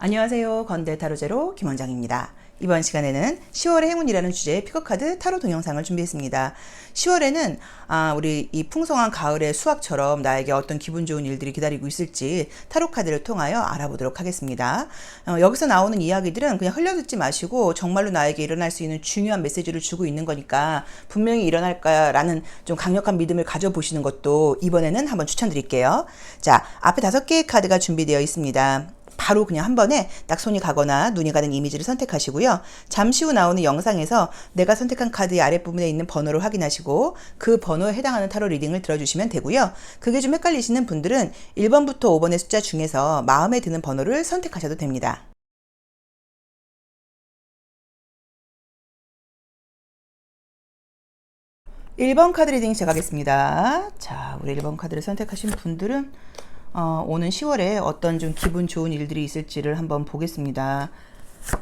안녕하세요. 건대 타로제로 김원장입니다. 이번 시간에는 10월의 행운이라는 주제의 피커카드 타로 동영상을 준비했습니다. 10월에는 아, 우리 이 풍성한 가을의 수확처럼 나에게 어떤 기분 좋은 일들이 기다리고 있을지 타로 카드를 통하여 알아보도록 하겠습니다. 어, 여기서 나오는 이야기들은 그냥 흘려듣지 마시고 정말로 나에게 일어날 수 있는 중요한 메시지를 주고 있는 거니까 분명히 일어날까라는 좀 강력한 믿음을 가져보시는 것도 이번에는 한번 추천드릴게요. 자, 앞에 다섯 개의 카드가 준비되어 있습니다. 바로 그냥 한 번에 딱 손이 가거나 눈이 가는 이미지를 선택하시고요. 잠시 후 나오는 영상에서 내가 선택한 카드의 아랫부분에 있는 번호를 확인하시고 그 번호에 해당하는 타로 리딩을 들어주시면 되고요. 그게 좀 헷갈리시는 분들은 1번부터 5번의 숫자 중에서 마음에 드는 번호를 선택하셔도 됩니다. 일번 카드 리딩 시작하겠습니다. 자, 우리 1번 카드를 선택하신 분들은 어, 오는 10월에 어떤 좀 기분 좋은 일들이 있을지를 한번 보겠습니다.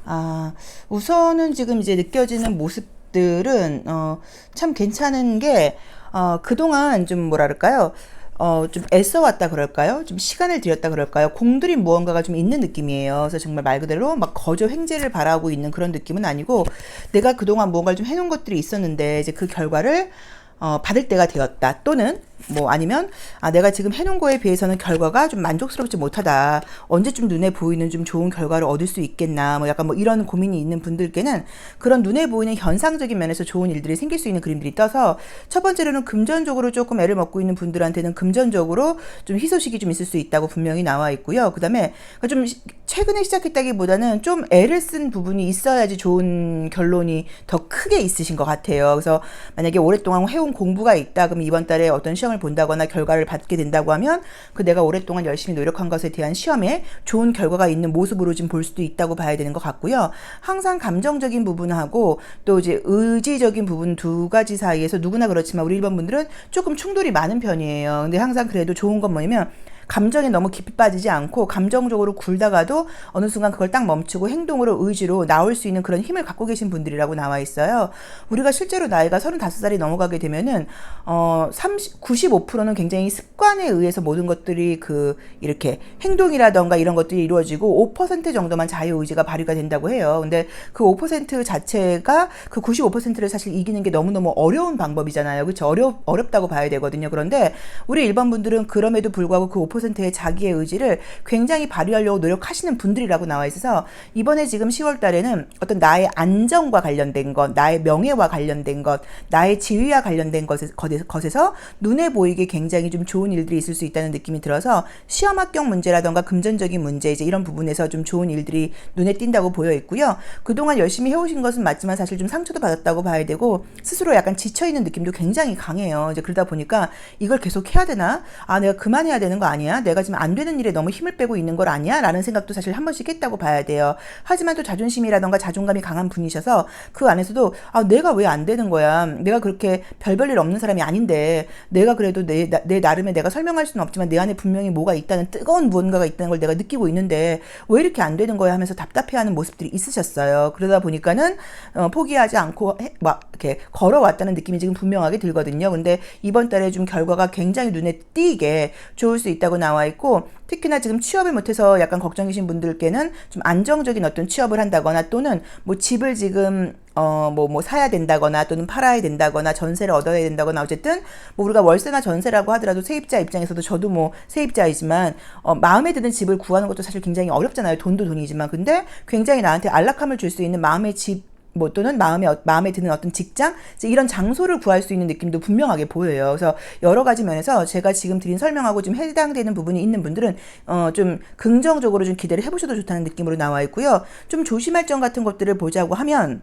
아, 우선은 지금 이제 느껴지는 모습들은 어, 참 괜찮은 게 어, 그동안 좀 뭐랄까요? 어, 좀 애써왔다 그럴까요? 좀 시간을 들였다 그럴까요? 공들인 무언가가 좀 있는 느낌이에요. 그래서 정말 말 그대로 막 거저 횡재를 바라고 있는 그런 느낌은 아니고 내가 그동안 무언가를 좀 해놓은 것들이 있었는데 이제 그 결과를 어, 받을 때가 되었다. 또는 뭐 아니면 아 내가 지금 해놓은 거에 비해서는 결과가 좀 만족스럽지 못하다. 언제쯤 눈에 보이는 좀 좋은 결과를 얻을 수 있겠나. 뭐 약간 뭐 이런 고민이 있는 분들께는 그런 눈에 보이는 현상적인 면에서 좋은 일들이 생길 수 있는 그림들이 떠서 첫 번째로는 금전적으로 조금 애를 먹고 있는 분들한테는 금전적으로 좀 희소식이 좀 있을 수 있다고 분명히 나와 있고요. 그 다음에 좀 최근에 시작했다기보다는 좀 애를 쓴 부분이 있어야지 좋은 결론이 더 크게 있으신 것 같아요. 그래서 만약에 오랫동안 해온 공부가 있다 그럼 이번 달에 어떤 시험 시험을 본다거나 결과를 받게 된다고 하면 그 내가 오랫동안 열심히 노력한 것에 대한 시험에 좋은 결과가 있는 모습으로 좀 볼 수도 있다고 봐야 되는 것 같고요. 항상 감정적인 부분하고 또 이제 의지적인 부분 두 가지 사이에서 누구나 그렇지만 우리 일본 분들은 조금 충돌이 많은 편이에요. 근데 항상 그래도 좋은 건 뭐냐면 감정에 너무 깊이 빠지지 않고 감정적으로 굴다가도 어느 순간 그걸 딱 멈추고 행동으로 의지로 나올 수 있는 그런 힘을 갖고 계신 분들이라고 나와 있어요. 우리가 실제로 나이가 35살이 넘어가게 되면은 어 30, 95%는 굉장히 습관에 의해서 모든 것들이 그 이렇게 행동이라던가 이런 것들이 이루어지고 5% 정도만 자유 의지가 발휘가 된다고 해요. 근데 그 5% 자체가 그 95%를 사실 이기는 게 너무너무 어려운 방법이잖아요. 그렇죠? 어렵 어렵다고 봐야 되거든요. 그런데 우리 일반 분들은 그럼에도 불구하고 그5% 의 자기의 의지를 굉장히 발휘하려고 노력하시는 분들이라고 나와 있어서 이번에 지금 10월 달에는 어떤 나의 안정과 관련된 것, 나의 명예와 관련된 것, 나의 지위와 관련된 것에, 것에서 눈에 보이게 굉장히 좀 좋은 일들이 있을 수 있다는 느낌이 들어서 시험 합격 문제라던가 금전적인 문제 이제 이런 부분에서 좀 좋은 일들이 눈에 띈다고 보여 있고요. 그동안 열심히 해오신 것은 맞지만 사실 좀 상처도 받았다고 봐야 되고 스스로 약간 지쳐 있는 느낌도 굉장히 강해요. 이제 그러다 보니까 이걸 계속 해야 되나? 아, 내가 그만해야 되는 거 아니야? 아니야? 내가 지금 안 되는 일에 너무 힘을 빼고 있는 걸 아니야? 라는 생각도 사실 한 번씩 했다고 봐야 돼요. 하지만 또 자존심이라던가 자존감이 강한 분이셔서 그 안에서도 아, 내가 왜 안 되는 거야? 내가 그렇게 별별 일 없는 사람이 아닌데 내가 그래도 내, 내 나름의 내가 설명할 수는 없지만 내 안에 분명히 뭐가 있다는 뜨거운 무언가가 있다는 걸 내가 느끼고 있는데 왜 이렇게 안 되는 거야 하면서 답답해하는 모습들이 있으셨어요. 그러다 보니까는 어, 포기하지 않고 해, 막 이렇게 걸어왔다는 느낌이 지금 분명하게 들거든요. 근데 이번 달에 좀 결과가 굉장히 눈에 띄게 좋을 수 있다고 나와 있고 특히나 지금 취업을 못해서 약간 걱정이신 분들께는 좀 안정적인 어떤 취업을 한다거나 또는 뭐 집을 지금 어, 뭐, 뭐, 사야 된다거나 또는 팔아야 된다거나 전세를 얻어야 된다거나 어쨌든 뭐 우리가 월세나 전세라고 하더라도 세입자 입장에서도 저도 뭐 세입자이지만 어, 마음에 드는 집을 구하는 것도 사실 굉장히 어렵잖아요. 돈도 돈이지만. 근데 굉장히 나한테 안락함을 줄 수 있는 마음의 집 뭐 또는 마음에 마음에 드는 어떤 직장 이런 장소를 구할 수 있는 느낌도 분명하게 보여요. 그래서 여러 가지 면에서 제가 지금 드린 설명하고 좀 해당되는 부분이 있는 분들은 어 좀 긍정적으로 좀 기대를 해보셔도 좋다는 느낌으로 나와 있고요. 좀 조심할 점 같은 것들을 보자고 하면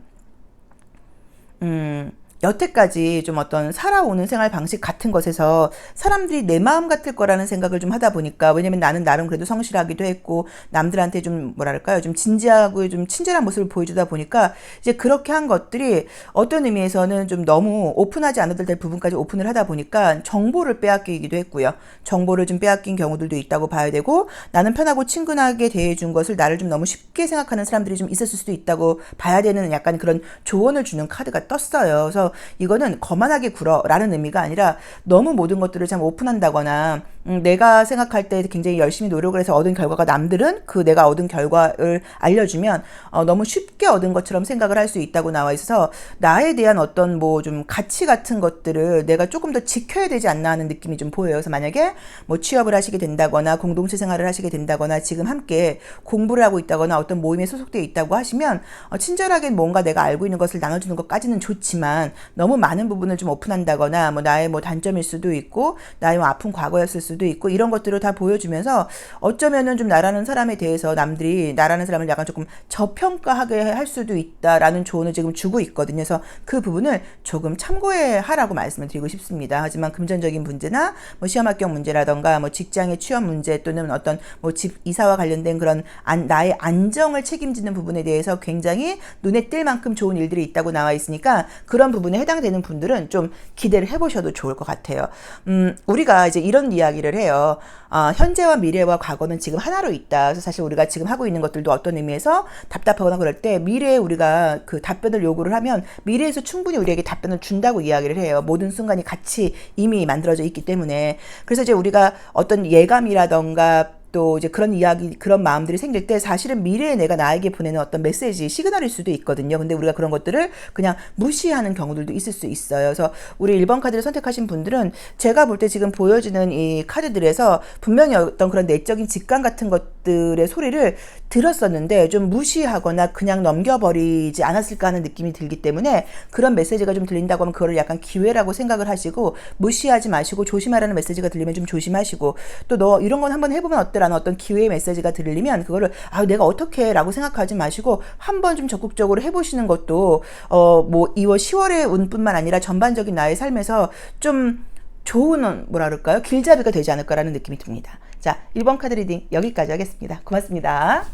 음. 여태까지 좀 어떤 살아오는 생활 방식 같은 것에서 사람들이 내 마음 같을 거라는 생각을 좀 하다 보니까 왜냐면 나는 나름 그래도 성실하기도 했고 남들한테 좀 뭐랄까요? 좀 진지하고 좀 친절한 모습을 보여주다 보니까 이제 그렇게 한 것들이 어떤 의미에서는 좀 너무 오픈하지 않아도 될 부분까지 오픈을 하다 보니까 정보를 빼앗기기도 했고요. 정보를 좀 빼앗긴 경우들도 있다고 봐야 되고 나는 편하고 친근하게 대해준 것을 나를 좀 너무 쉽게 생각하는 사람들이 좀 있었을 수도 있다고 봐야 되는 약간 그런 조언을 주는 카드가 떴어요. 그래서 이거는 거만하게 굴어라는 의미가 아니라 너무 모든 것들을 참 오픈한다거나 음, 내가 생각할 때 굉장히 열심히 노력을 해서 얻은 결과가 남들은 그 내가 얻은 결과를 알려주면 어, 너무 쉽게 얻은 것처럼 생각을 할 수 있다고 나와 있어서 나에 대한 어떤 뭐 좀 가치 같은 것들을 내가 조금 더 지켜야 되지 않나 하는 느낌이 좀 보여요. 그래서 만약에 뭐 취업을 하시게 된다거나 공동체 생활을 하시게 된다거나 지금 함께 공부를 하고 있다거나 어떤 모임에 소속되어 있다고 하시면 어, 친절하게 뭔가 내가 알고 있는 것을 나눠주는 것까지는 좋지만 너무 많은 부분을 좀 오픈한다거나 뭐 나의 뭐 단점일 수도 있고 나의 뭐 아픈 과거였을 수도 있고 이런 것들을 다 보여주면서 어쩌면은 좀 나라는 사람에 대해서 남들이 나라는 사람을 약간 조금 저평가하게 할 수도 있다라는 조언을 지금 주고 있거든요. 그래서 그 부분을 조금 참고해 하라고 말씀을 드리고 싶습니다. 하지만 금전적인 문제나 뭐 시험 합격 문제라던가 뭐 직장의 취업 문제 또는 어떤 뭐 집 이사와 관련된 그런 안, 나의 안정을 책임지는 부분에 대해서 굉장히 눈에 띌 만큼 좋은 일들이 있다고 나와 있으니까 그런 부분 에 해당되는 분들은 좀 기대를 해보셔도 좋을 것 같아요. 음, 우리가 이제 이런 이야기를 해요. 어, 현재와 미래와 과거는 지금 하나로 있다. 그래서 사실 우리가 지금 하고 있는 것들도 어떤 의미에서 답답하거나 그럴 때 미래에 우리가 그 답변을 요구를 하면 미래에서 충분히 우리에게 답변을 준다고 이야기를 해요. 모든 순간이 같이 이미 만들어져 있기 때문에. 그래서 이제 우리가 어떤 예감이라던가 또 이제 그런 이야기, 그런 마음들이 생길 때 사실은 미래에 내가 나에게 보내는 어떤 메시지, 시그널일 수도 있거든요. 근데 우리가 그런 것들을 그냥 무시하는 경우들도 있을 수 있어요. 그래서 우리 1번 카드를 선택하신 분들은 제가 볼 때 지금 보여지는 이 카드들에서 분명히 어떤 그런 내적인 직감 같은 것들의 소리를 들었었는데 좀 무시하거나 그냥 넘겨버리지 않았을까 하는 느낌이 들기 때문에 그런 메시지가 좀 들린다고 하면 그거를 약간 기회라고 생각을 하시고 무시하지 마시고 조심하라는 메시지가 들리면 좀 조심하시고 또 너 이런 건 한번 해보면 어때? 라는 어떤 기회의 메시지가 들리면 그거를 아 내가 어떻게 라고 생각하지 마시고 한번 좀 적극적으로 해보시는 것도 어 뭐 2월 10월의 운뿐만 아니라 전반적인 나의 삶에서 좀 좋은 뭐라 그럴까요 길잡이가 되지 않을까라는 느낌이 듭니다. 자 1번 카드 리딩 여기까지 하겠습니다. 고맙습니다.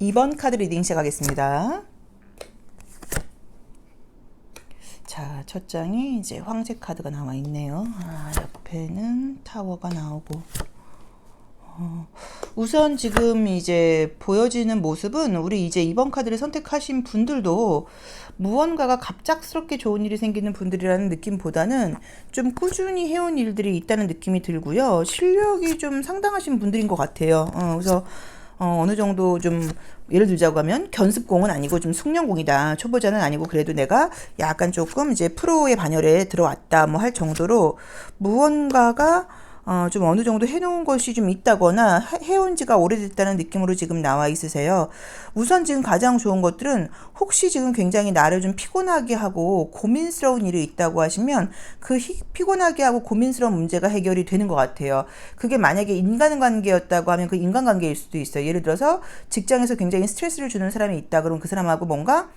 2번 카드 리딩 시작하겠습니다. 자, 첫 장이 이제 황색 카드가 나와 있네요. 아, 옆에는 타워가 나오고. 어, 우선 지금 이제 보여지는 모습은 우리 이제 이번 카드를 선택하신 분들도 무언가가 갑작스럽게 좋은 일이 생기는 분들이라는 느낌보다는 좀 꾸준히 해온 일들이 있다는 느낌이 들고요. 실력이 좀 상당하신 분들인 것 같아요. 어, 그래서 어, 어느 정도 좀 예를 들자고 하면 견습공은 아니고 좀 숙련공이다. 초보자는 아니고 그래도 내가 약간 조금 이제 프로의 반열에 들어왔다 뭐 할 정도로 무언가가 어, 좀 어느 정도 해놓은 것이 좀 있다거나 해온 지가 오래됐다는 느낌으로 지금 나와 있으세요. 우선 지금 가장 좋은 것들은 혹시 지금 굉장히 나를 좀 피곤하게 하고 고민스러운 일이 있다고 하시면 그 히, 피곤하게 하고 고민스러운 문제가 해결이 되는 것 같아요. 그게 만약에 인간관계였다고 하면 그 인간관계일 수도 있어요. 예를 들어서 직장에서 굉장히 스트레스를 주는 사람이 있다 그러면 그 사람하고 뭔가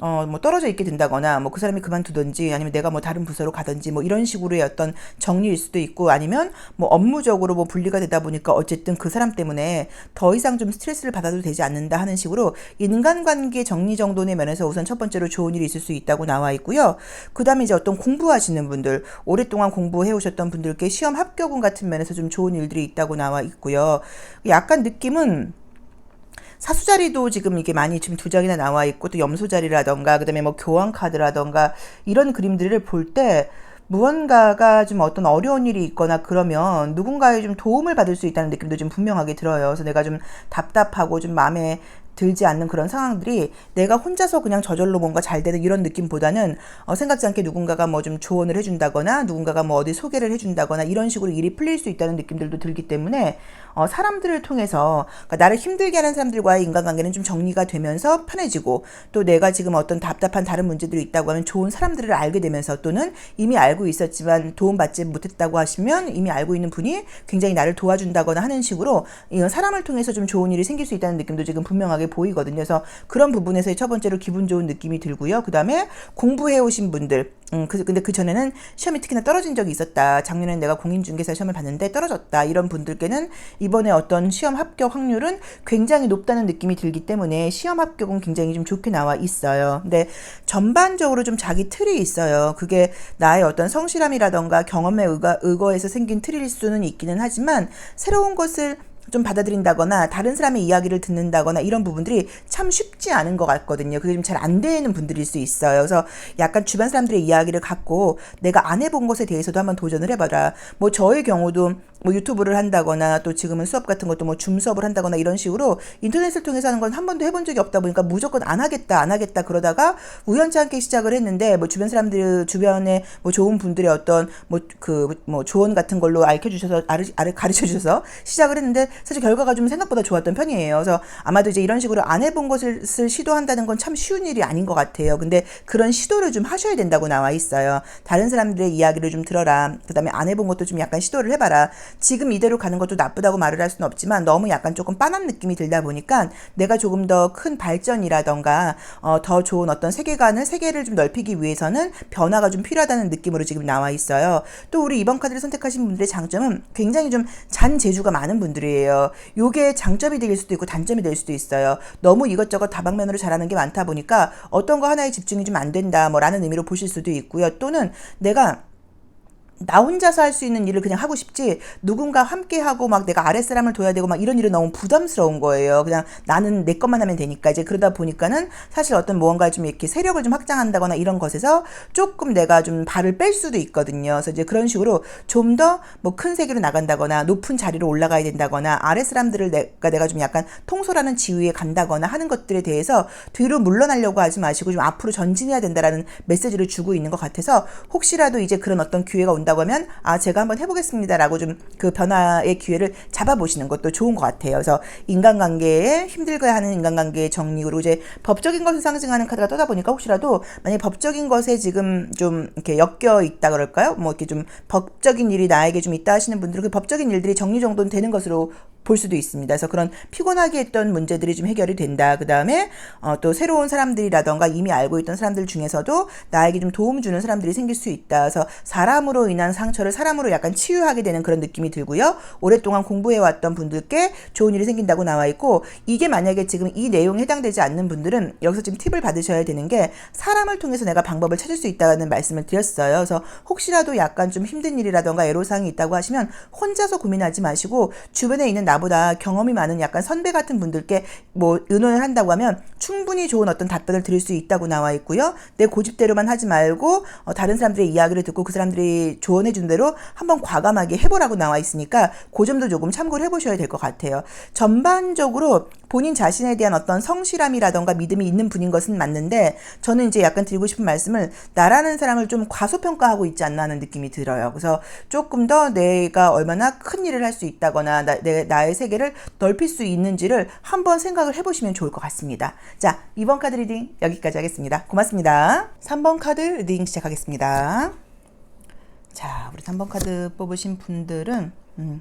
어, 뭐 떨어져 있게 된다거나 뭐 그 사람이 그만두든지 아니면 내가 뭐 다른 부서로 가든지 뭐 이런 식으로의 어떤 정리일 수도 있고 아니면 뭐 업무적으로 뭐 분리가 되다 보니까 어쨌든 그 사람 때문에 더 이상 좀 스트레스를 받아도 되지 않는다 하는 식으로 인간관계 정리 정돈의 면에서 우선 첫 번째로 좋은 일이 있을 수 있다고 나와 있고요. 그 다음에 이제 어떤 공부하시는 분들, 오랫동안 공부해 오셨던 분들께 시험 합격운 같은 면에서 좀 좋은 일들이 있다고 나와 있고요. 약간 느낌은 사수 자리도 지금 이게 많이 지금 두 장이나 나와 있고 또 염소 자리라던가 그다음에 뭐 교환 카드라던가 이런 그림들을 볼 때 무언가가 좀 어떤 어려운 일이 있거나 그러면 누군가의 좀 도움을 받을 수 있다는 느낌도 좀 분명하게 들어요. 그래서 내가 좀 답답하고 좀 마음에 들지 않는 그런 상황들이 내가 혼자서 그냥 저절로 뭔가 잘 되는 이런 느낌보다는 어, 생각지 않게 누군가가 뭐 좀 조언을 해준다거나 누군가가 뭐 어디 소개를 해준다거나 이런 식으로 일이 풀릴 수 있다는 느낌들도 들기 때문에 어, 사람들을 통해서 그러니까 나를 힘들게 하는 사람들과의 인간관계는 좀 정리가 되면서 편해지고 또 내가 지금 어떤 답답한 다른 문제들이 있다고 하면 좋은 사람들을 알게 되면서 또는 이미 알고 있었지만 도움받지 못했다고 하시면 이미 알고 있는 분이 굉장히 나를 도와준다거나 하는 식으로 사람을 통해서 좀 좋은 일이 생길 수 있다는 느낌도 지금 분명하게 보이거든요. 그래서 그런 부분에서 첫 번째로 기분 좋은 느낌이 들고요. 그 다음에 공부해 오신 분들, 음, 그, 근데 그 전에는 시험이 특히나 떨어진 적이 있었다. 작년에 내가 공인중개사 시험을 봤는데 떨어졌다. 이런 분들께는 이번에 어떤 시험 합격 확률은 굉장히 높다는 느낌이 들기 때문에 시험 합격은 굉장히 좀 좋게 나와 있어요. 근데 전반적으로 좀 자기 틀이 있어요. 그게 나의 어떤 성실함이라던가 경험에 의거, 의거해서 생긴 틀일 수는 있기는 하지만 새로운 것을 좀 받아들인다거나 다른 사람의 이야기를 듣는다거나 이런 부분들이 참 쉽지 않은 것 같거든요. 그게 좀 잘 안 되는 분들일 수 있어요. 그래서 약간 주변 사람들의 이야기를 갖고 내가 안 해본 것에 대해서도 한번 도전을 해봐라. 뭐 저의 경우도 뭐 유튜브를 한다거나 또 지금은 수업 같은 것도 뭐 줌 수업을 한다거나 이런 식으로 인터넷을 통해서 하는 건 한 번도 해본 적이 없다 보니까 무조건 안 하겠다 안 하겠다 그러다가 우연치 않게 시작을 했는데 뭐 주변 사람들 주변에 뭐 좋은 분들의 어떤 뭐 그뭐 조언 같은 걸로 알려 주셔서 가르쳐 주셔서 시작을 했는데 사실 결과가 좀 생각보다 좋았던 편이에요. 그래서 아마도 이제 이런 식으로 안 해본 것을 시도한다는 건 참 쉬운 일이 아닌 것 같아요. 근데 그런 시도를 좀 하셔야 된다고 나와 있어요. 다른 사람들의 이야기를 좀 들어라. 그다음에 안 해본 것도 좀 약간 시도를 해봐라. 지금 이대로 가는 것도 나쁘다고 말을 할 수는 없지만 너무 약간 조금 빤한 느낌이 들다 보니까 내가 조금 더 큰 발전이라던가 어, 더 좋은 어떤 세계관을 세계를 좀 넓히기 위해서는 변화가 좀 필요하다는 느낌으로 지금 나와 있어요. 또 우리 이번 카드를 선택하신 분들의 장점은 굉장히 좀 잔 재주가 많은 분들이에요. 요게 장점이 될 수도 있고 단점이 될 수도 있어요. 너무 이것저것 다방면으로 잘하는 게 많다 보니까 어떤 거 하나에 집중이 좀 안 된다 뭐라는 의미로 보실 수도 있고요. 또는 내가 나 혼자서 할 수 있는 일을 그냥 하고 싶지 누군가 함께 하고 막 내가 아랫 사람을 둬야 되고 막 이런 일은 너무 부담스러운 거예요. 그냥 나는 내 것만 하면 되니까 이제 그러다 보니까는 사실 어떤 무언가 좀 이렇게 세력을 좀 확장한다거나 이런 것에서 조금 내가 좀 발을 뺄 수도 있거든요. 그래서 이제 그런 식으로 좀 더 뭐 큰 세계로 나간다거나 높은 자리로 올라가야 된다거나 아랫 사람들을 내가 내가 좀 약간 통솔하는 지위에 간다거나 하는 것들에 대해서 뒤로 물러나려고 하지 마시고 좀 앞으로 전진해야 된다라는 메시지를 주고 있는 것 같아서 혹시라도 이제 그런 어떤 기회가 온다 된다고 하면 아 제가 한번 해보겠습니다라고 좀 그 변화의 기회를 잡아보시는 것도 좋은 것 같아요. 그래서 인간관계에 힘들게 하는 인간관계의 정리로 이제 법적인 것을 상징하는 카드가 떠다 보니까 혹시라도 만약 법적인 것에 지금 좀 이렇게 엮여 있다 그럴까요? 뭐 이렇게 좀 법적인 일이 나에게 좀 있다 하시는 분들은 그 법적인 일들이 정리 정도는 되는 것으로 볼 수도 있습니다. 그래서 그런 피곤하게 했던 문제들이 좀 해결이 된다. 그 다음에 어, 또 새로운 사람들이라던가 이미 알고 있던 사람들 중에서도 나에게 좀 도움 주는 사람들이 생길 수 있다. 그래서 사람으로 인한 상처를 사람으로 약간 치유하게 되는 그런 느낌이 들고요. 오랫동안 공부해왔던 분들께 좋은 일이 생긴다고 나와 있고 이게 만약에 지금 이 내용에 해당되지 않는 분들은 여기서 지금 팁을 받으셔야 되는 게 사람을 통해서 내가 방법을 찾을 수 있다는 말씀을 드렸어요. 그래서 혹시라도 약간 좀 힘든 일이라던가 애로사항이 있다고 하시면 혼자서 고민하지 마시고 주변에 있는 나 나보다 경험이 많은 약간 선배 같은 분들께 뭐 의논을 한다고 하면 충분히 좋은 어떤 답변을 드릴 수 있다고 나와 있고요. 내 고집대로만 하지 말고 어, 다른 사람들의 이야기를 듣고 그 사람들이 조언해 준 대로 한번 과감하게 해보라고 나와 있으니까 그 점도 조금 참고를 해보셔야 될 것 같아요. 전반적으로 본인 자신에 대한 어떤 성실함이라던가 믿음이 있는 분인 것은 맞는데 저는 이제 약간 드리고 싶은 말씀을 나라는 사람을 좀 과소평가하고 있지 않나 하는 느낌이 들어요. 그래서 조금 더 내가 얼마나 큰 일을 할 수 있다거나 나, 내, 나의 세계를 넓힐 수 있는지를 한번 생각을 해보시면 좋을 것 같습니다. 자, 2번 카드 리딩 여기까지 하겠습니다. 고맙습니다. 3번 카드 리딩 시작하겠습니다. 자, 우리 3번 카드 뽑으신 분들은 음,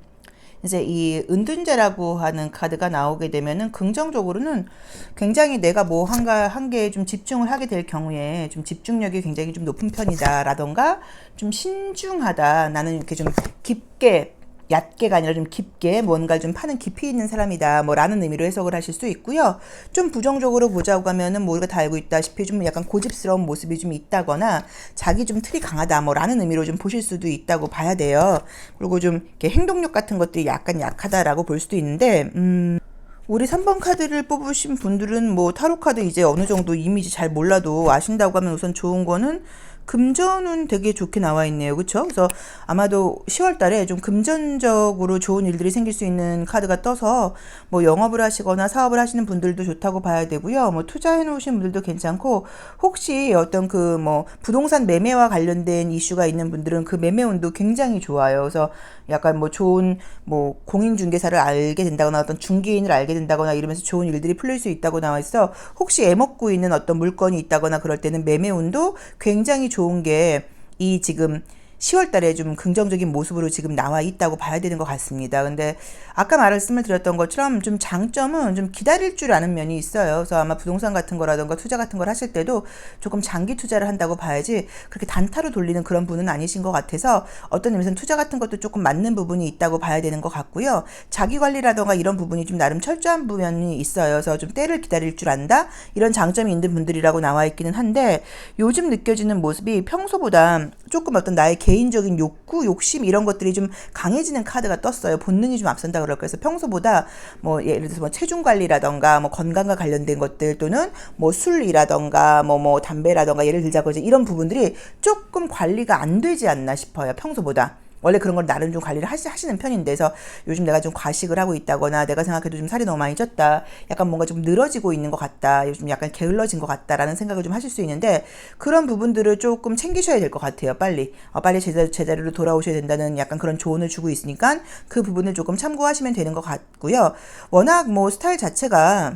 이제 이 은둔제라고 하는 카드가 나오게 되면은 긍정적으로는 굉장히 내가 뭐 한가 한 개에 좀 집중을 하게 될 경우에 좀 집중력이 굉장히 좀 높은 편이다라던가 좀 신중하다 나는 이렇게 좀 깊게 얕게가 아니라 좀 깊게 뭔가 좀 파는 깊이 있는 사람이다 뭐 라는 의미로 해석을 하실 수 있고요. 좀 부정적으로 보자고 하면은 뭐 우리가 다 알고 있다시피 좀 약간 고집스러운 모습이 좀 있다거나 자기 좀 틀이 강하다 뭐 라는 의미로 좀 보실 수도 있다고 봐야 돼요. 그리고 좀 이렇게 행동력 같은 것들이 약간 약하다라고 볼 수도 있는데 음 우리 3번 카드를 뽑으신 분들은 뭐 타로 카드 이제 어느 정도 이미지 잘 몰라도 아신다고 하면 우선 좋은 거는 금전은 되게 좋게 나와 있네요. 그렇죠? 그래서 아마도 10월 달에 좀 금전적으로 좋은 일들이 생길 수 있는 카드가 떠서 뭐 영업을 하시거나 사업을 하시는 분들도 좋다고 봐야 되고요. 뭐 투자해 놓으신 분들도 괜찮고 혹시 어떤 그 뭐 부동산 매매와 관련된 이슈가 있는 분들은 그 매매 운도 굉장히 좋아요. 그래서 약간 뭐 좋은 뭐 공인 중개사를 알게 된다거나 어떤 중개인을 알게 된다거나 이러면서 좋은 일들이 풀릴 수 있다고 나와 있어 혹시 애먹고 있는 어떤 물건이 있다거나 그럴 때는 매매 운도 굉장히 좋은 게 이 지금 10월 달에 좀 긍정적인 모습으로 지금 나와 있다고 봐야 되는 것 같습니다. 근데 아까 말씀을 드렸던 것처럼 좀 장점은 좀 기다릴 줄 아는 면이 있어요. 그래서 아마 부동산 같은 거라던가 투자 같은 걸 하실 때도 조금 장기 투자를 한다고 봐야지 그렇게 단타로 돌리는 그런 분은 아니신 것 같아서 어떤 의미에서는 투자 같은 것도 조금 맞는 부분이 있다고 봐야 되는 것 같고요. 자기 관리라던가 이런 부분이 좀 나름 철저한 부분이 있어요. 그래서 좀 때를 기다릴 줄 안다 이런 장점이 있는 분들이라고 나와 있기는 한데 요즘 느껴지는 모습이 평소보다 조금 어떤 나의 개인적인 욕구, 욕심 이런 것들이 좀 강해지는 카드가 떴어요. 본능이 좀 앞선다 그럴까 해서 평소보다 뭐 예를 들어서 뭐 체중 관리라던가 뭐 건강과 관련된 것들 또는 뭐 술이라던가 뭐뭐 담배라던가 예를 들자고 이제 이런 부분들이 조금 관리가 안 되지 않나 싶어요. 평소보다. 원래 그런 걸 나름 좀 관리를 하시, 하시는 편인데, 서 요즘 내가 좀 과식을 하고 있다거나, 내가 생각해도 좀 살이 너무 많이 쪘다, 약간 뭔가 좀 늘어지고 있는 것 같다, 요즘 약간 게을러진 것 같다라는 생각을 좀 하실 수 있는데, 그런 부분들을 조금 챙기셔야 될 것 같아요, 빨리. 어, 빨리 제자, 제자리로 돌아오셔야 된다는 약간 그런 조언을 주고 있으니까, 그 부분을 조금 참고하시면 되는 것 같고요. 워낙 뭐 스타일 자체가,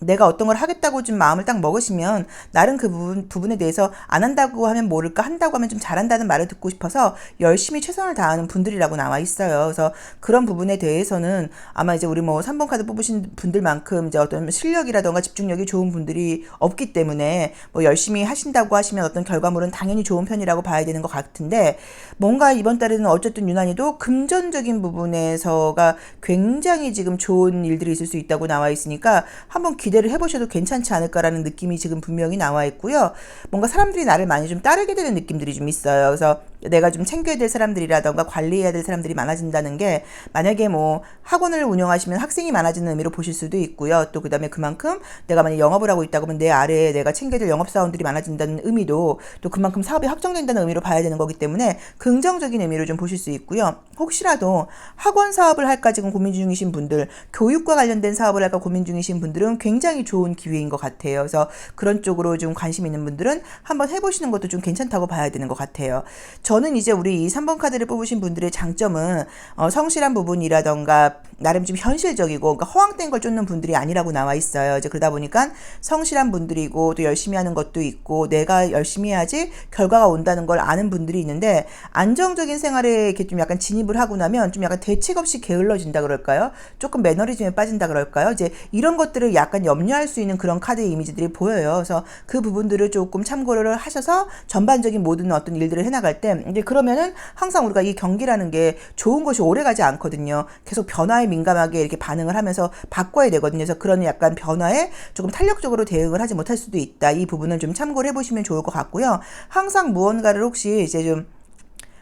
내가 어떤 걸 하겠다고 좀 마음을 딱 먹으시면 나름 그 부분, 부분에 대해서 안 한다고 하면 모를까 한다고 하면 좀 잘한다는 말을 듣고 싶어서 열심히 최선을 다하는 분들이라고 나와 있어요. 그래서 그런 부분에 대해서는 아마 이제 우리 뭐 3번 카드 뽑으신 분들만큼 이제 어떤 실력이라던가 집중력이 좋은 분들이 없기 때문에 뭐 열심히 하신다고 하시면 어떤 결과물은 당연히 좋은 편이라고 봐야 되는 것 같은데 뭔가 이번 달에는 어쨌든 유난히도 금전적인 부분에서가 굉장히 지금 좋은 일들이 있을 수 있다고 나와 있으니까 한번 기대를 해보셔도 괜찮지 않을까라는 느낌이 지금 분명히 나와 있고요. 뭔가 사람들이 나를 많이 좀 따르게 되는 느낌들이 좀 있어요. 그래서 내가 좀 챙겨야 될 사람들이라던가 관리해야 될 사람들이 많아진다는 게 만약에 뭐 학원을 운영하시면 학생이 많아지는 의미로 보실 수도 있고요. 또 그다음에 그만큼 내가 만약 영업을 하고 있다고 하면 내 아래에 내가 챙겨야 될 영업사원들이 많아진다는 의미도 또 그만큼 사업이 확정된다는 의미로 봐야 되는 거기 때문에 긍정적인 의미로 좀 보실 수 있고요. 혹시라도 학원 사업을 할까 지금 고민 중이신 분들, 교육과 관련된 사업을 할까 고민 중이신 분들은 굉장히 좋은 기회인 것 같아요. 그래서 그런 쪽으로 좀 관심 있는 분들은 한번 해보시는 것도 좀 괜찮다고 봐야 되는 것 같아요. 저는 이제 우리 이 3번 카드를 뽑으신 분들의 장점은 어, 성실한 부분이라던가 나름 좀 현실적이고 그러니까 허황된 걸 쫓는 분들이 아니라고 나와 있어요. 이제 그러다 보니까 성실한 분들이고 또 열심히 하는 것도 있고 내가 열심히 해야지 결과가 온다는 걸 아는 분들이 있는데 안정적인 생활에 이렇게 좀 약간 진입을 하고 나면 좀 약간 대책 없이 게을러진다 그럴까요? 조금 매너리즘에 빠진다 그럴까요? 이제 이런 것들을 약간 염려할 수 있는 그런 카드 이미지들이 보여요. 그래서 그 부분들을 조금 참고를 하셔서 전반적인 모든 어떤 일들을 해나갈 때 이제 그러면은 항상 우리가 이 경기라는 게 좋은 것이 오래 가지 않거든요. 계속 변화에 민감하게 이렇게 반응을 하면서 바꿔야 되거든요. 그래서 그런 약간 변화에 조금 탄력적으로 대응을 하지 못할 수도 있다. 이 부분을 좀 참고를 해보시면 좋을 것 같고요. 항상 무언가를 혹시 이제 좀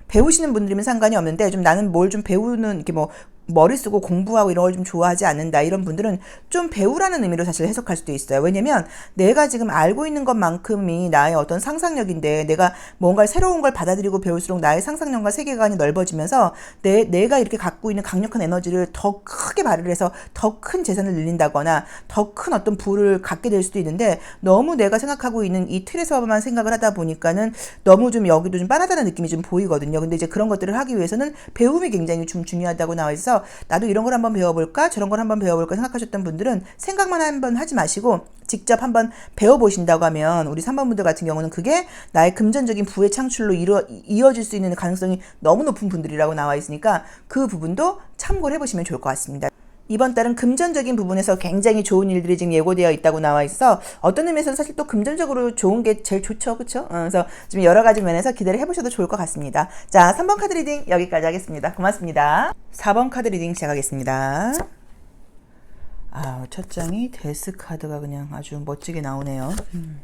배우시는 분들이면 상관이 없는데 좀 나는 뭘 좀 배우는 이렇게 뭐 머리 쓰고 공부하고 이런 걸 좀 좋아하지 않는다 이런 분들은 좀 배우라는 의미로 사실 해석할 수도 있어요. 왜냐면 내가 지금 알고 있는 것만큼이 나의 어떤 상상력인데 내가 뭔가 새로운 걸 받아들이고 배울수록 나의 상상력과 세계관이 넓어지면서 내 내가 이렇게 갖고 있는 강력한 에너지를 더 크게 발휘를 해서 더 큰 재산을 늘린다거나 더 큰 어떤 부를 갖게 될 수도 있는데 너무 내가 생각하고 있는 이 틀에서만 생각을 하다 보니까는 너무 좀 여기도 좀 빤하다는 느낌이 좀 보이거든요. 근데 이제 그런 것들을 하기 위해서는 배움이 굉장히 좀 중요하다고 나와 있어 나도 이런 걸 한번 배워볼까 저런 걸 한번 배워볼까 생각하셨던 분들은 생각만 한번 하지 마시고 직접 한번 배워보신다고 하면 우리 3번 분들 같은 경우는 그게 나의 금전적인 부의 창출로 이루, 이어질 수 있는 가능성이 너무 높은 분들이라고 나와 있으니까 그 부분도 참고를 해보시면 좋을 것 같습니다. 이번 달은 금전적인 부분에서 굉장히 좋은 일들이 지금 예고되어 있다고 나와 있어. 어떤 의미에서는 사실 또 금전적으로 좋은 게 제일 좋죠. 그쵸? 어, 그래서 좀 여러 가지 면에서 기대를 해보셔도 좋을 것 같습니다. 자 3번 카드 리딩 여기까지 하겠습니다. 고맙습니다. 4번 카드 리딩 시작하겠습니다. 아, 첫 장이 데스 카드가 그냥 아주 멋지게 나오네요. 음.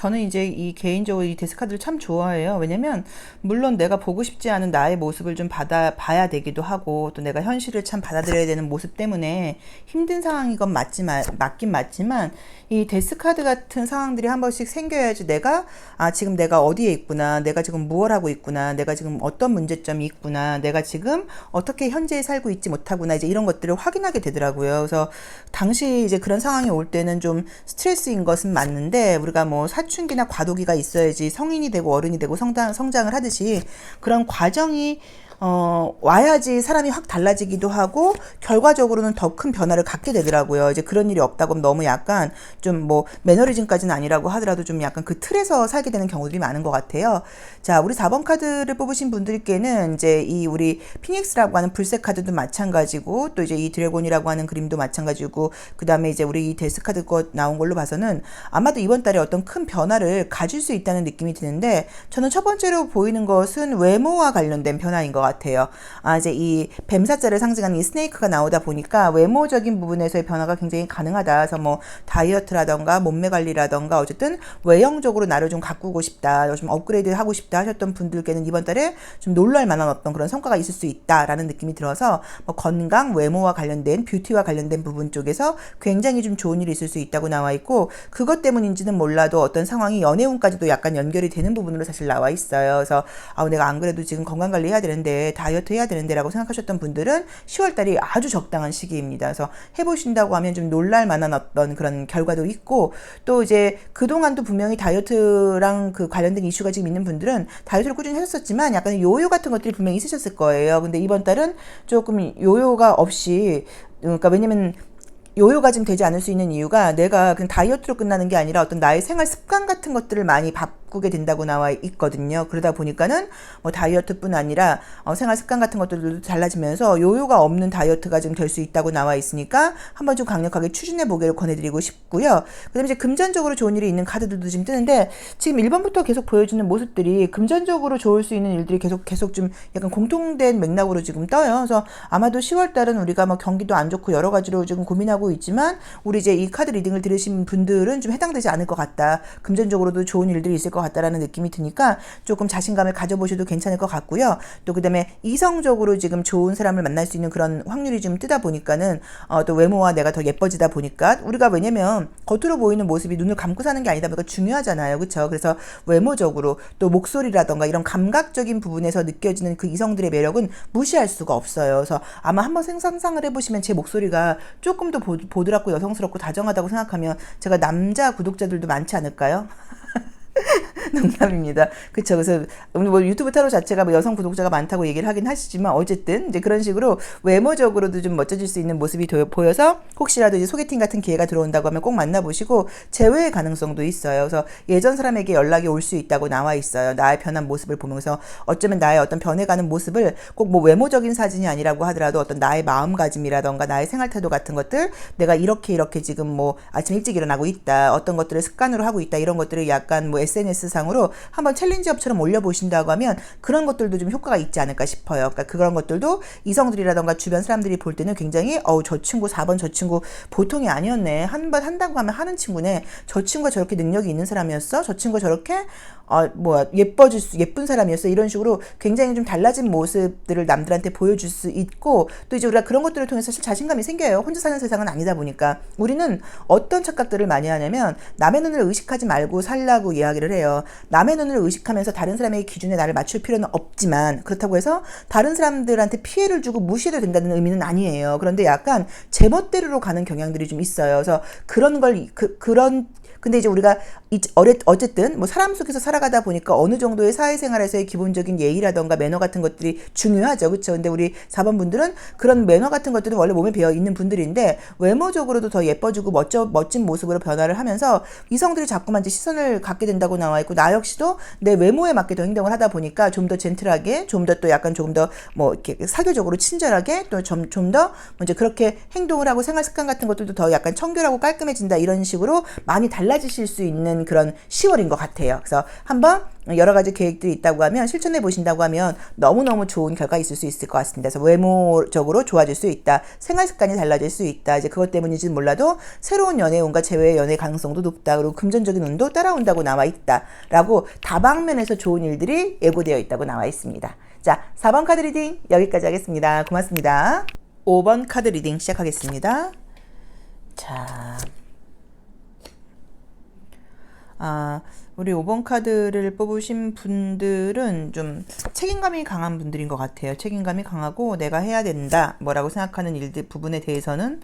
저는 이제 이 개인적으로 이 데스카드를 참 좋아해요. 왜냐면 물론 내가 보고 싶지 않은 나의 모습을 좀 받아 봐야 되기도 하고 또 내가 현실을 참 받아들여야 되는 모습 때문에 힘든 상황인 건 맞지만 맞긴 맞지만 이 데스카드 같은 상황들이 한 번씩 생겨야지 내가 아 지금 내가 어디에 있구나. 내가 지금 무엇 하고 있구나. 내가 지금 어떤 문제점이 있구나. 내가 지금 어떻게 현재에 살고 있지 못하구나. 이제 이런 것들을 확인하게 되더라고요. 그래서 당시 이제 그런 상황이 올 때는 좀 스트레스인 것은 맞는데 우리가 뭐 사 춘기나 과도기가 있어야지 성인이 되고 어른이 되고 성장, 성장을 하듯이 그런 과정이 어, 와야지 사람이 확 달라지기도 하고 결과적으로는 더 큰 변화를 갖게 되더라고요. 이제 그런 일이 없다고 하면 너무 약간 좀 뭐 매너리즘까지는 아니라고 하더라도 좀 약간 그 틀에서 살게 되는 경우들이 많은 것 같아요. 자, 우리 4번 카드를 뽑으신 분들께는 이제 이 우리 피닉스라고 하는 불색 카드도 마찬가지고 또 이제 이 드래곤이라고 하는 그림도 마찬가지고 그 다음에 이제 우리 이 데스 카드 것 나온 걸로 봐서는 아마도 이번 달에 어떤 큰 변화를 가질 수 있다는 느낌이 드는데 저는 첫 번째로 보이는 것은 외모와 관련된 변화인 것 같아요. 같아요. 아, 이제 이 뱀사자를 상징하는 이 스네이크가 나오다 보니까 외모적인 부분에서의 변화가 굉장히 가능하다. 그래서 뭐 다이어트라던가 몸매 관리라던가 어쨌든 외형적으로 나를 좀 가꾸고 싶다, 좀 업그레이드 하고 싶다 하셨던 분들께는 이번 달에 좀 놀랄 만한 어떤 그런 성과가 있을 수 있다라는 느낌이 들어서 뭐 건강, 외모와 관련된 뷰티와 관련된 부분 쪽에서 굉장히 좀 좋은 일이 있을 수 있다고 나와 있고 그것 때문인지는 몰라도 어떤 상황이 연애운까지도 약간 연결이 되는 부분으로 사실 나와 있어요. 그래서 아 내가 안 그래도 지금 건강 관리 해야 되는데 다이어트 해야 되는데라고 생각하셨던 분들은 10월 달이 아주 적당한 시기입니다. 그래서 해보신다고 하면 좀 놀랄 만한 어떤 그런 결과도 있고 또 이제 그동안도 분명히 다이어트랑 그 관련된 이슈가 지금 있는 분들은 다이어트를 꾸준히 하셨었지만 약간 요요 같은 것들이 분명히 있으셨을 거예요. 근데 이번 달은 조금 요요가 없이 그러니까 왜냐면 요요가 좀 되지 않을 수 있는 이유가 내가 그냥 다이어트로 끝나는 게 아니라 어떤 나의 생활 습관 같은 것들을 많이 바 꾸게 된다고 나와 있거든요. 그러다 보니까는 뭐 다이어트뿐 아니라 어, 생활 습관 같은 것들도 달라지면서 요요가 없는 다이어트가 좀 될 수 있다고 나와 있으니까 한번 좀 강력하게 추진해 보기를 권해드리고 싶고요. 그다음에 이제 금전적으로 좋은 일이 있는 카드들도 지금 뜨는데 지금 1번부터 계속 보여주는 모습들이 금전적으로 좋을 수 있는 일들이 계속 계속 좀 약간 공통된 맥락으로 지금 떠요. 그래서 아마도 10월 달은 우리가 뭐 경기도 안 좋고 여러 가지로 지금 고민하고 있지만 우리 이제 이 카드 리딩을 들으신 분들은 좀 해당되지 않을 것 같다. 금전적으로도 좋은 일들이 있을 것 같다라는 느낌이 드니까 조금 자신감을 가져보셔도 괜찮을 것 같고요. 또 그다음에 이성적으로 지금 좋은 사람을 만날 수 있는 그런 확률이 좀 뜨다 보니까는 어, 또 외모와 내가 더 예뻐지다 보니까 우리가 왜냐면 겉으로 보이는 모습이 눈을 감고 사는 게 아니다 보니까 중요하잖아요. 그렇죠? 그래서 외모적으로 또 목소리라던가 이런 감각적인 부분에서 느껴지는 그 이성들의 매력은 무시할 수가 없어요. 그래서 아마 한번 상상을 해보시면 제 목소리가 조금 더 보, 보드랍고 여성스럽고 다정하다고 생각하면 제가 남자 구독자들도 많지 않을까요? 농담입니다. 그쵸. 그래서 뭐 유튜브 타로 자체가 뭐 여성 구독자가 많다고 얘기를 하긴 하시지만 어쨌든 이제 그런 식으로 외모적으로도 좀 멋져질 수 있는 모습이 도, 보여서 혹시라도 이제 소개팅 같은 기회가 들어온다고 하면 꼭 만나보시고 재회의 가능성도 있어요. 그래서 예전 사람에게 연락이 올 수 있다고 나와 있어요. 나의 변한 모습을 보면서 어쩌면 나의 어떤 변해가는 모습을 꼭 뭐 외모적인 사진이 아니라고 하더라도 어떤 나의 마음가짐이라던가 나의 생활 태도 같은 것들 내가 이렇게 이렇게 지금 뭐 아침 일찍 일어나고 있다 어떤 것들을 습관으로 하고 있다 이런 것들을 약간 뭐 SNS 상으로 한번 챌린지업처럼 올려보신다고 하면 그런 것들도 좀 효과가 있지 않을까 싶어요. 그러니까 그런 것들도 이성들이라던가 주변 사람들이 볼 때는 굉장히 어우 저 친구 4번 저 친구 보통이 아니었네. 한 번 한다고 하면 하는 친구네. 저 친구가 저렇게 능력이 있는 사람이었어. 저 친구가 저렇게 어 뭐야 예뻐질 수 예쁜 사람이었어. 이런 식으로 굉장히 좀 달라진 모습들을 남들한테 보여줄 수 있고 또 이제 우리가 그런 것들을 통해서 사실 자신감이 생겨요. 혼자 사는 세상은 아니다 보니까 우리는 어떤 착각들을 많이 하냐면 남의 눈을 의식하지 말고 살라고 이야기 를 해요. 남의 눈을 의식하면서 다른 사람의 기준에 나를 맞출 필요는 없지만 그렇다고 해서 다른 사람들한테 피해를 주고 무시해도 된다는 의미는 아니에요. 그런데 약간 제멋대로로 가는 경향들이 좀 있어요. 그래서 그런 걸 그, 그런 근데 이제 우리가 어쨌든 뭐 사람 속에서 살아가다 보니까 어느 정도의 사회생활에서의 기본적인 예의라던가 매너 같은 것들이 중요하죠. 그렇죠? 근데 우리 4번 분들은 그런 매너 같은 것들은 원래 몸에 배어 있는 분들인데 외모적으로도 더 예뻐지고 멋져 멋진 모습으로 변화를 하면서 이성들이 자꾸만 이제 시선을 갖게 된다고 나와 있고 나 역시도 내 외모에 맞게 더 행동을 하다 보니까 좀 더 젠틀하게 좀 더 또 약간 조금 더 뭐 이렇게 사교적으로 친절하게 또 좀 좀 더 먼저 그렇게 행동을 하고 생활 습관 같은 것들도 더 약간 청결하고 깔끔해진다 이런 식으로 많이 달라 달라지실 수 있는 그런 10월인 것 같아요. 그래서 한번 여러 가지 계획들이 있다고 하면 실천해 보신다고 하면 너무너무 좋은 결과 있을 수 있을 것 같습니다. 그래서 외모적으로 좋아질 수 있다. 생활 습관이 달라질 수 있다. 이제 그것 때문인지는 몰라도 새로운 연애운과 재회의 연애 가능성도 높다. 그리고 금전적인 운도 따라온다고 나와 있다. 라고 다방면에서 좋은 일들이 예고되어 있다고 나와 있습니다. 자, 4번 카드 리딩 여기까지 하겠습니다. 고맙습니다. 5번 카드 리딩 시작하겠습니다. 자, 아, 우리 5번 카드를 뽑으신 분들은 좀 책임감이 강한 분들인 것 같아요. 책임감이 강하고 내가 해야 된다, 뭐라고 생각하는 일들 부분에 대해서는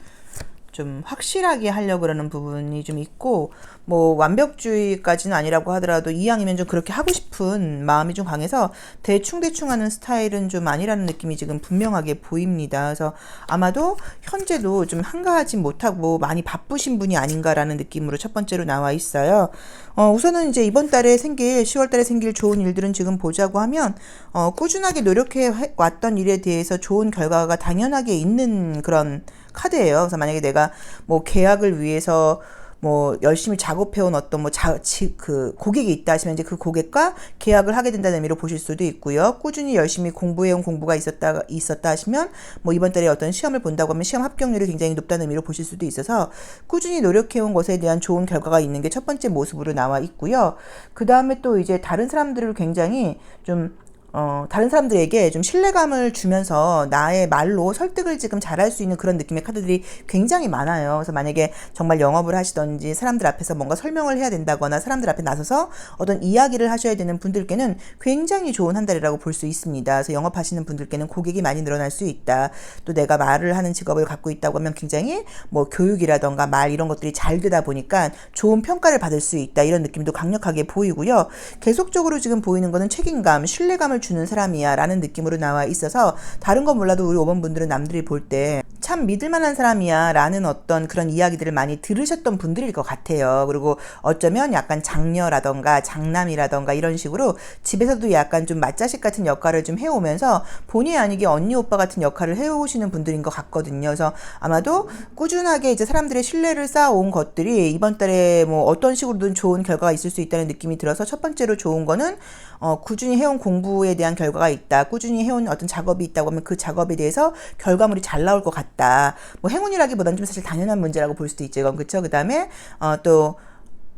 좀 확실하게 하려고 그러는 부분이 좀 있고 뭐 완벽주의까지는 아니라고 하더라도 이왕이면 좀 그렇게 하고 싶은 마음이 좀 강해서 대충 대충 하는 스타일은 좀 아니라는 느낌이 지금 분명하게 보입니다. 그래서 아마도 현재도 좀 한가하지 못하고 많이 바쁘신 분이 아닌가라는 느낌으로 첫 번째로 나와 있어요. 어, 우선은 이제 이번 달에 생길 10월 달에 생길 좋은 일들은 지금 보자고 하면 어, 꾸준하게 노력해 왔던 일에 대해서 좋은 결과가 당연하게 있는 그런 카드예요. 그래서 만약에 내가 뭐 계약을 위해서 뭐 열심히 작업해온 어떤 뭐 자, 지, 그 고객이 있다 하시면 이제 그 고객과 계약을 하게 된다는 의미로 보실 수도 있고요. 꾸준히 열심히 공부해온 공부가 있었다 있었다 하시면 뭐 이번 달에 어떤 시험을 본다고 하면 시험 합격률이 굉장히 높다는 의미로 보실 수도 있어서 꾸준히 노력해온 것에 대한 좋은 결과가 있는 게 첫 번째 모습으로 나와 있고요. 그 다음에 또 이제 다른 사람들을 굉장히 좀 어, 다른 사람들에게 좀 신뢰감을 주면서 나의 말로 설득을 지금 잘할 수 있는 그런 느낌의 카드들이 굉장히 많아요. 그래서 만약에 정말 영업을 하시던지 사람들 앞에서 뭔가 설명을 해야 된다거나 사람들 앞에 나서서 어떤 이야기를 하셔야 되는 분들께는 굉장히 좋은 한 달이라고 볼 수 있습니다. 그래서 영업하시는 분들께는 고객이 많이 늘어날 수 있다. 또 내가 말을 하는 직업을 갖고 있다고 하면 굉장히 뭐 교육이라던가 말 이런 것들이 잘 되다 보니까 좋은 평가를 받을 수 있다. 이런 느낌도 강력하게 보이고요. 계속적으로 지금 보이는 거는 책임감, 신뢰감을 주는 사람이야 라는 느낌으로 나와 있어서 다른 건 몰라도 우리 5번 분들은 남들이 볼 때 참 믿을 만한 사람이야 라는 어떤 그런 이야기들을 많이 들으셨던 분들일 것 같아요. 그리고 어쩌면 약간 장녀라던가 장남이라던가 이런 식으로 집에서도 약간 좀 맞자식 같은 역할을 좀 해오면서 본의 아니게 언니 오빠 같은 역할을 해오시는 분들인 것 같거든요. 그래서 아마도 꾸준하게 이제 사람들의 신뢰를 쌓아온 것들이 이번 달에 뭐 어떤 식으로든 좋은 결과가 있을 수 있다는 느낌이 들어서 첫 번째로 좋은 거는 어, 꾸준히 해온 공부에 대한 결과가 있다. 꾸준히 해온 어떤 작업이 있다고 하면 그 작업에 대해서 결과물이 잘 나올 것 같다. 뭐 행운이라기보다는 좀 사실 당연한 문제라고 볼 수도 있죠. 이건 그쵸? 그 다음에 어, 또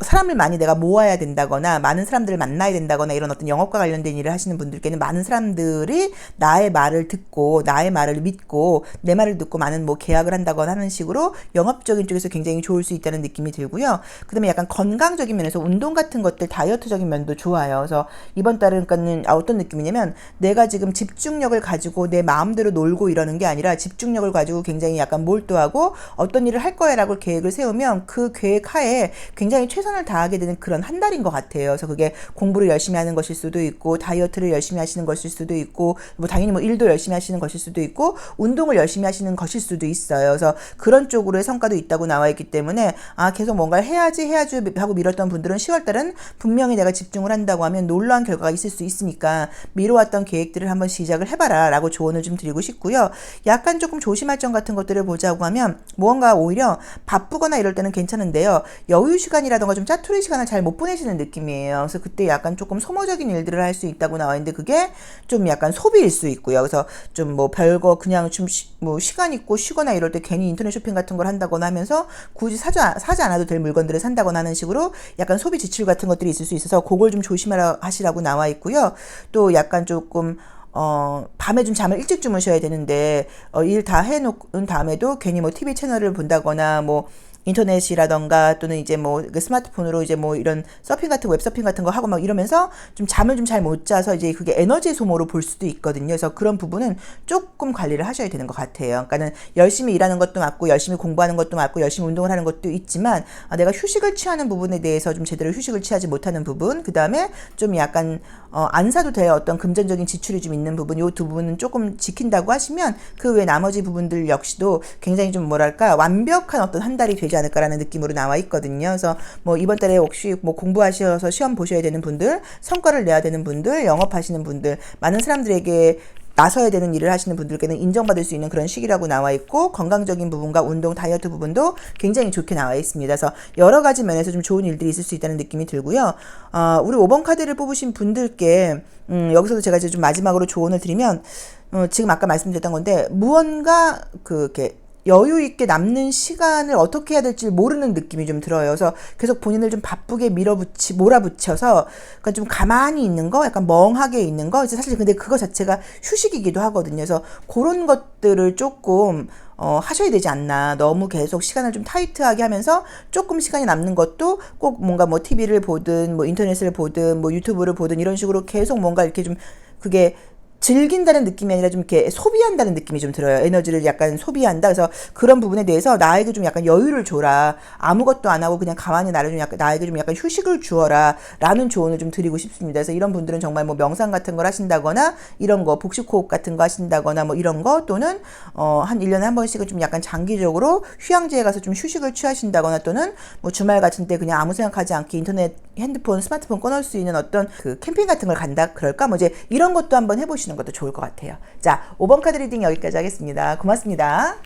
사람을 많이 내가 모아야 된다거나 많은 사람들을 만나야 된다거나 이런 어떤 영업과 관련된 일을 하시는 분들께는 많은 사람들이 나의 말을 듣고 나의 말을 믿고 내 말을 듣고 많은 뭐 계약을 한다거나 하는 식으로 영업적인 쪽에서 굉장히 좋을 수 있다는 느낌이 들고요. 그다음에 약간 건강적인 면에서 운동 같은 것들 다이어트적인 면도 좋아요. 그래서 이번 달은 그러니까는 아, 어떤 느낌이냐면 내가 지금 집중력을 가지고 내 마음대로 놀고 이러는 게 아니라 집중력을 가지고 굉장히 약간 몰두하고 어떤 일을 할 거야라고 계획을 세우면 그 계획 하에 굉장히 최선 최선을 다하게 되는 그런 한 달인 것 같아요. 그래서 그게 공부를 열심히 하는 것일 수도 있고 다이어트를 열심히 하시는 것일 수도 있고 뭐 당연히 뭐 일도 열심히 하시는 것일 수도 있고 운동을 열심히 하시는 것일 수도 있어요. 그래서 그런 쪽으로의 성과도 있다고 나와 있기 때문에 아 계속 뭔가를 해야지 해야지 하고 미뤘던 분들은 10월 달은 분명히 내가 집중을 한다고 하면 놀라운 결과가 있을 수 있으니까 미뤄왔던 계획들을 한번 시작을 해봐라 라고 조언을 좀 드리고 싶고요. 약간 조금 조심할 점 같은 것들을 보자고 하면 무언가 오히려 바쁘거나 이럴 때는 괜찮은데요. 여유 시간이라던가 좀 짜투리 시간을 잘 못 보내시는 느낌이에요. 그래서 그때 약간 조금 소모적인 일들을 할 수 있다고 나와 있는데 그게 좀 약간 소비일 수 있고요. 그래서 좀 뭐 별거 그냥 좀 뭐 시간 있고 쉬거나 이럴 때 괜히 인터넷 쇼핑 같은 걸 한다거나 하면서 굳이 사지, 사지 않아도 될 물건들을 산다거나 하는 식으로 약간 소비 지출 같은 것들이 있을 수 있어서 그걸 좀 조심하라 하시라고 나와 있고요. 또 약간 조금 어, 밤에 좀 잠을 일찍 주무셔야 되는데, 어, 일 다 해놓은 다음에도 괜히 뭐 TV 채널을 본다거나 뭐, 인터넷이라던가 또는 이제 뭐그 스마트폰으로 이제 뭐 이런 서핑 같은 웹서핑 같은 거 하고 막 이러면서 좀 잠을 좀 잘 못 자서 이제 그게 에너지 소모로 볼 수도 있거든요. 그래서 그런 부분은 조금 관리를 하셔야 되는 것 같아요. 그러니까는 열심히 일하는 것도 맞고 열심히 공부하는 것도 맞고 열심히 운동을 하는 것도 있지만 아, 내가 휴식을 취하는 부분에 대해서 좀 제대로 휴식을 취하지 못하는 부분, 그 다음에 좀 약간 어, 안 사도 될 어떤 금전적인 지출이 좀 있는 부분, 요 두 부분은 조금 지킨다고 하시면 그 외 나머지 부분들 역시도 굉장히 좀 뭐랄까 완벽한 어떤 한 달이 되지 않을까라는 느낌으로 나와 있거든요. 그래서 뭐 이번 달에 혹시 뭐 공부하셔서 시험 보셔야 되는 분들, 성과를 내야 되는 분들, 영업하시는 분들, 많은 사람들에게 나서야 되는 일을 하시는 분들께는 인정받을 수 있는 그런 시기라고 나와 있고 건강적인 부분과 운동 다이어트 부분도 굉장히 좋게 나와 있습니다. 그래서 여러 가지 면에서 좀 좋은 일들이 있을 수 있다는 느낌이 들고요. 어, 우리 5번 카드를 뽑으신 분들께 음, 여기서도 제가 이제 좀 마지막으로 조언을 드리면 어, 지금 아까 말씀드렸던 건데 무언가 그 이렇게 여유 있게 남는 시간을 어떻게 해야 될지 모르는 느낌이 좀 들어요. 그래서 계속 본인을 좀 바쁘게 밀어붙이 몰아붙여서 그러니까 좀 가만히 있는 거, 약간 멍하게 있는 거. 이제 사실 근데 그거 자체가 휴식이기도 하거든요. 그래서 그런 것들을 조금 어, 하셔야 되지 않나. 너무 계속 시간을 좀 타이트하게 하면서 조금 시간이 남는 것도 꼭 뭔가 뭐 TV를 보든 뭐 인터넷을 보든 뭐 유튜브를 보든 이런 식으로 계속 뭔가 이렇게 좀 그게 즐긴다는 느낌이 아니라 좀 이렇게 소비한다는 느낌이 좀 들어요. 에너지를 약간 소비한다. 그래서 그런 부분에 대해서 나에게 좀 약간 여유를 줘라. 아무것도 안 하고 그냥 가만히 나를 좀 약간 나에게 좀 약간 휴식을 주어라. 라는 조언을 좀 드리고 싶습니다. 그래서 이런 분들은 정말 뭐 명상 같은 걸 하신다거나 이런 거 복식 호흡 같은 거 하신다거나 뭐 이런 거 또는 어 한 1년에 한 번씩은 좀 약간 장기적으로 휴양지에 가서 좀 휴식을 취하신다거나 또는 뭐 주말 같은 때 그냥 아무 생각하지 않게 인터넷 핸드폰 스마트폰 꺼놓을 수 있는 어떤 그 캠핑 같은 걸 간다 그럴까 뭐 이제 이런 것도 한번 해 보시는 것도 좋을 것 같아요. 자, 5번 카드 리딩 여기까지 하겠습니다. 고맙습니다.